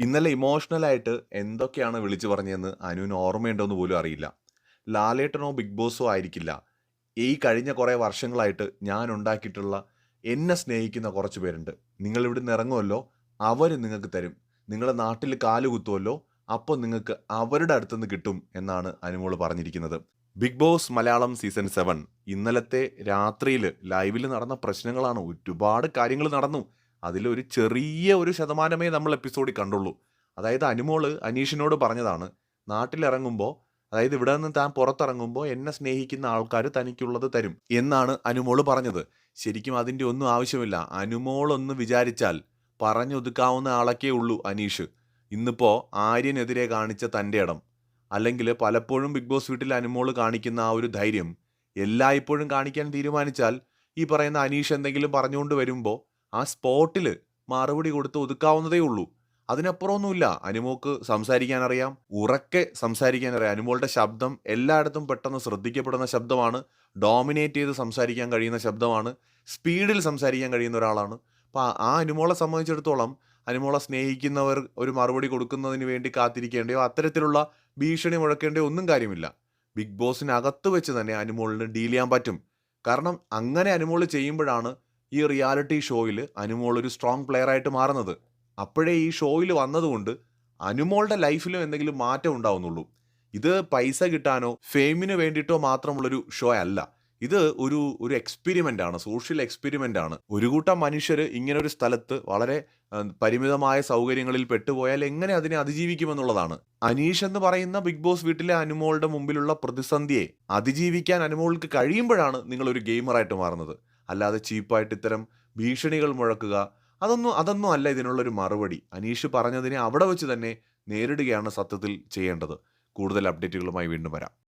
ഇന്നലെ ഇമോഷണലായിട്ട് എന്തൊക്കെയാണ് വിളിച്ചു പറഞ്ഞതെന്ന് അനുവിന് ഓർമ്മയുണ്ടോന്ന് പോലും അറിയില്ല. ലാലേട്ടനോ ബിഗ് ബോസോ ആയിരിക്കില്ല. ഈ കഴിഞ്ഞ കുറേ വർഷങ്ങളായിട്ട് ഞാൻ ഉണ്ടാക്കിയിട്ടുള്ള എന്നെ സ്നേഹിക്കുന്ന കുറച്ച് പേരുണ്ട്. നിങ്ങൾ ഇവിടുന്ന് ഇറങ്ങുമല്ലോ അവർ നിങ്ങൾക്ക് തരും. നിങ്ങളുടെ നാട്ടിൽ കാലുകുത്തുമല്ലോ അപ്പോൾ നിങ്ങൾക്ക് അവരുടെ അടുത്തുനിന്ന് കിട്ടും എന്നാണ് അനുമോൾ പറഞ്ഞിരിക്കുന്നത്. Big Boss Malayalam season seven ഇന്നലത്തെ രാത്രിയിൽ ലൈവിൽ നടന്ന പ്രശ്നങ്ങളാണ് ഒരുപാട് കാര്യങ്ങൾ നടന്നു. അതിലൊരു ചെറിയ ഒരു ശതമാനമേ നമ്മൾ എപ്പിസോഡിൽ കണ്ടുള്ളൂ. അതായത് അനുമോൾ അനീഷിനോട് പറഞ്ഞതാണ് നാട്ടിലിറങ്ങുമ്പോൾ അതായത് ഇവിടെ നിന്ന് താൻ പുറത്തിറങ്ങുമ്പോൾ എന്നെ സ്നേഹിക്കുന്ന ആൾക്കാർ തനിക്കുള്ളത് തരും എന്നാണ് അനുമോൾ പറഞ്ഞത്. ശരിക്കും അതിന്റെ ഒന്നും ആവശ്യമില്ല. അനുമോളൊന്ന് വിചാരിച്ചാൽ പറഞ്ഞൊതുക്കാവുന്ന ആളൊക്കെ ഉള്ളൂ അനീഷ്. ഇന്നിപ്പോൾ ആര്യനെതിരെ കാണിച്ച തന്റെ ഇടം. അല്ലെങ്കിൽ പലപ്പോഴും ബിഗ് ബോസ് വീട്ടിൽ അനുമോൾ കാണിക്കുന്ന ആ ഒരു ധൈര്യം. എല്ലായ്പ്പോഴും കാണിക്കാൻ തീരുമാനിച്ചാൽ ഈ പറയുന്ന അനീഷ് എന്തെങ്കിലും പറഞ്ഞുകൊണ്ട് വരുമ്പോൾ ആ സ്പോട്ടിൽ മറുപടി കൊടുത്ത് ഒതുക്കാവുന്നതേ ഉള്ളൂ. അതിനപ്പുറമൊന്നുമില്ല. അനുമോക്ക് സംസാരിക്കാൻ അറിയാം ഉറക്കെ സംസാരിക്കാൻ അറിയാം അനുമോളുടെ ശബ്ദം എല്ലായിടത്തും പെട്ടെന്ന് ശ്രദ്ധിക്കപ്പെടുന്ന ശബ്ദമാണ്. ഡോമിനേറ്റ് ചെയ്ത് സംസാരിക്കാൻ കഴിയുന്ന ശബ്ദമാണ്. സ്പീഡിൽ സംസാരിക്കാൻ കഴിയുന്ന ഒരാളാണ്. അപ്പോൾ ആ അനുമോളെ സംബന്ധിച്ചിടത്തോളം അനുമോളെ സ്നേഹിക്കുന്നവർ ഒരു മറുപടി കൊടുക്കുന്നതിന് വേണ്ടി കാത്തിരിക്കേണ്ടയോ അത്തരത്തിലുള്ള ഭീഷണി മുഴക്കേണ്ടയോ ഒന്നും കാര്യമില്ല. ബിഗ് ബോസിനകത്ത് വെച്ച് തന്നെ അനുമോളിന് ഡീൽ ചെയ്യാൻ പറ്റും. കാരണം അങ്ങനെ അനുമോൾ ചെയ്യുമ്പോഴാണ് ഈ റിയാലിറ്റി ഷോയിൽ അനുമോൾ ഒരു സ്ട്രോങ് പ്ലെയർ ആയിട്ട് മാറുന്നത്. അപ്പോഴേ ഈ ഷോയിൽ വന്നതുകൊണ്ട് അനുമോളുടെ ലൈഫിലും എന്തെങ്കിലും മാറ്റം ഉണ്ടാവുന്നുള്ളൂ. ഇത് പൈസ കിട്ടാനോ ഫെയിമിന് വേണ്ടിയിട്ടോ മാത്രമുള്ളൊരു ഷോ അല്ല. ഇത് ഒരു ഒരു എക്സ്പെരിമെന്റ് ആണ് സോഷ്യൽ എക്സ്പെരിമെന്റ് ആണ്. ഒരു കൂട്ടം മനുഷ്യർ ഇങ്ങനെ ഒരു സ്ഥലത്ത് വളരെ പരിമിതമായ സൗകര്യങ്ങളിൽ പെട്ടുപോയാൽ എങ്ങനെ അതിനെ അതിജീവിക്കുമെന്നുള്ളതാണ്. അനീഷ് എന്ന് പറയുന്ന ബിഗ് ബോസ് വീട്ടിലെ അനുമോളുടെ മുമ്പിലുള്ള പ്രതിസന്ധിയെ അതിജീവിക്കാൻ അനുമോൾക്ക് കഴിയുമ്പോഴാണ് നിങ്ങൾ ഒരു ഗെയിമറായിട്ട് മാറുന്നത്. അല്ലാതെ ചീപ്പായിട്ട് ഇത്തരം ഭീഷണികൾ മുഴക്കുക അതൊന്നും അതൊന്നും അല്ല ഇതിനുള്ളൊരു മറുപടി. അനീഷ് പറഞ്ഞതിനെ അവിടെ വെച്ച് തന്നെ നേരിടുകയാണ് സത്യത്തിൽ ചെയ്യേണ്ടത്. കൂടുതൽ അപ്ഡേറ്റുകളുമായി വീണ്ടും വരാം.